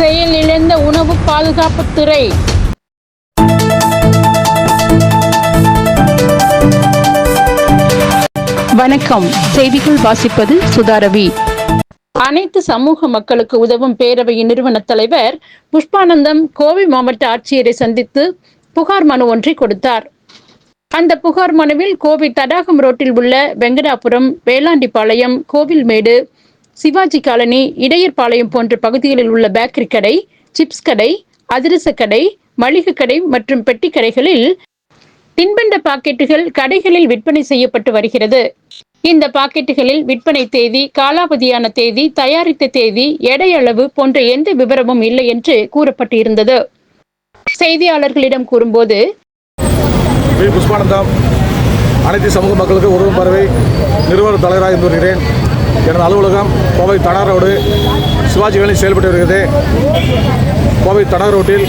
செயலிழந்த உணவு பாதுகாப்புத்துறை வணக்கம். செய்திகள் வாசிப்பது சுதாரவி அனைத்து சமூக மக்களுக்கு உதவும் பேரவையின் நிறுவன தலைவர் புஷ்பானந்தம் கோவை மாவட்ட ஆட்சியரை சந்தித்து புகார் மனு ஒன்றை கொடுத்தார். அந்த புகார் மனுவில் கோவை தடாகம் ரோட்டில் உள்ள வெங்கடாபுரம் வேளாண்டிப்பாளையம் கோவில்மேடு சிவாஜி காலனி இடையர்பாளையம் போன்ற பகுதிகளில் உள்ள பேக்கரி கடை சிப்ஸ் கடை அதிரச கடை மளிகை கடை மற்றும் பெட்டி கடைகளில் தின்பண்ட பாக்கெட்டுகள் கடைகளில் விற்பனை செய்யப்பட்டு வருகிறது. இந்த பாக்கெட்டுகளில் விற்பனை தேதி காலாவதியான தேதி தயாரித்த தேதி எடை அளவு போன்ற எந்த விவரமும் இல்லை என்று கூறப்பட்டிருந்தது. செய்தியாளர்களிடம் கூறும்போது புஷ்பானந்தம் அனைத்து சமூக மக்களுக்கு உதவும் பறவை நிறுவன தலைவராக இருந்து வருகிறேன் எனது அலுவலகம் கோவை தடா ரோடு. சிவாஜி செயல்பட்டு வருகிறது. கோவை தடா ரோட்டில்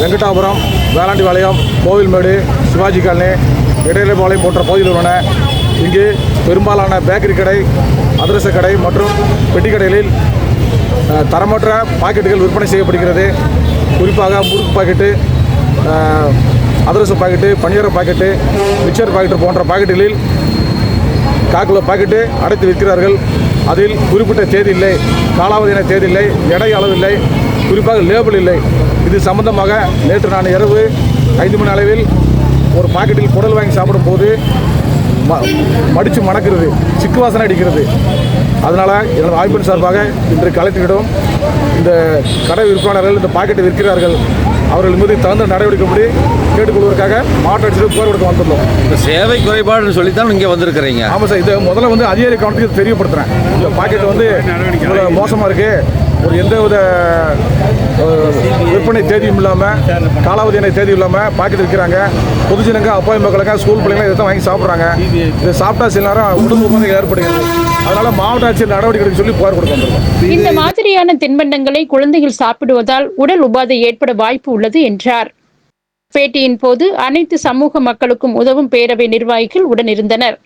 வெங்கடாபுரம் வேளாண்டிபாளையம் கோவில்மேடு சிவாஜி காலனி இடையிலைபாளையம் போன்ற பகுதியில் உள்ளன. இங்கு பெரும்பாலான பேக்கரி கடை அதிரச கடை மற்றும் பெட்டிக்கடைகளில் தரமற்ற பாக்கெட்டுகள் விற்பனை செய்யப்படுகிறது. குறிப்பாக முறுக்கு பாக்கெட்டு அதிரச பாக்கெட்டு பனியார பாக்கெட்டு மிக்சர் பாக்கெட்டு போன்ற பாக்கெட்டுகளில் காக்கிலோ பாக்கெட்டு அடைத்து விற்கிறார்கள். அதில் குறிப்பிட்ட தேதி இல்லை காலாவதியான தேதி இல்லை எடை அளவு இல்லை குறிப்பாக லேபிள் இல்லை. இது சம்பந்தமாக நேற்று நான் இரவு ஐந்து மணி அளவில் ஒரு பாக்கெட்டில் குடல் வாங்கி சாப்பிடும்போது ம மடித்து மணக்கிறது சிக்கு வாசனை அடிக்கிறது. அதனால் எனது வாய்ப்பின் சார்பாக இன்று கலைத்துவிடும். இந்த கடை விற்பனர்கள் இந்த பாக்கெட்டை விற்கிறார்கள். அவர்கள் மீது தகுந்த நடவடிக்கைப்படி கேட்டுக்கொள்வதற்காக மாவட்ட ஆட்சியர் புகார் கொடுக்க வந்துள்ளோம். இந்த சேவை குறைபாடுன்னு சொல்லி தான் இங்கே வந்திருக்கிறீங்க. ஆமாம் சார் இது முதல்ல வந்து அதிகாரி கவனத்துக்கு தெரியப்படுத்துகிறேன் இந்த பாக்கெட் வந்து மோசமாக இருக்குது ஒரு எந்த வித விற்பனை தேதியும் இல்லாமல் காலாவதியான தேதியும் இல்லாமல் பாக்கெட் விற்கிறாங்க. பொதுஜனங்க அப்பாவி மக்களுங்க ஸ்கூல் பிள்ளைங்க இதை தான் வாங்கி சாப்பிட்றாங்க. இதை சாப்பிட்டா சில நேரம் உடம்பு உபாதைகள் ஏற்படுகிறது. அதனால் மாவட்ட ஆட்சியர் நடவடிக்கை எடுக்க சொல்லி புகார் கொடுக்க வந்திருக்கோம். இந்த மாதிரியான தின்பண்டங்களை குழந்தைகள் சாப்பிடுவதால் உடல் உபாதை ஏற்பட வாய்ப்பு உள்ளது என்றார். பேட்டியின் போது அனைத்து சமூக மக்களுக்கும் உதவும் பேரவை நிர்வாகிகள் உடனிருந்தனர்.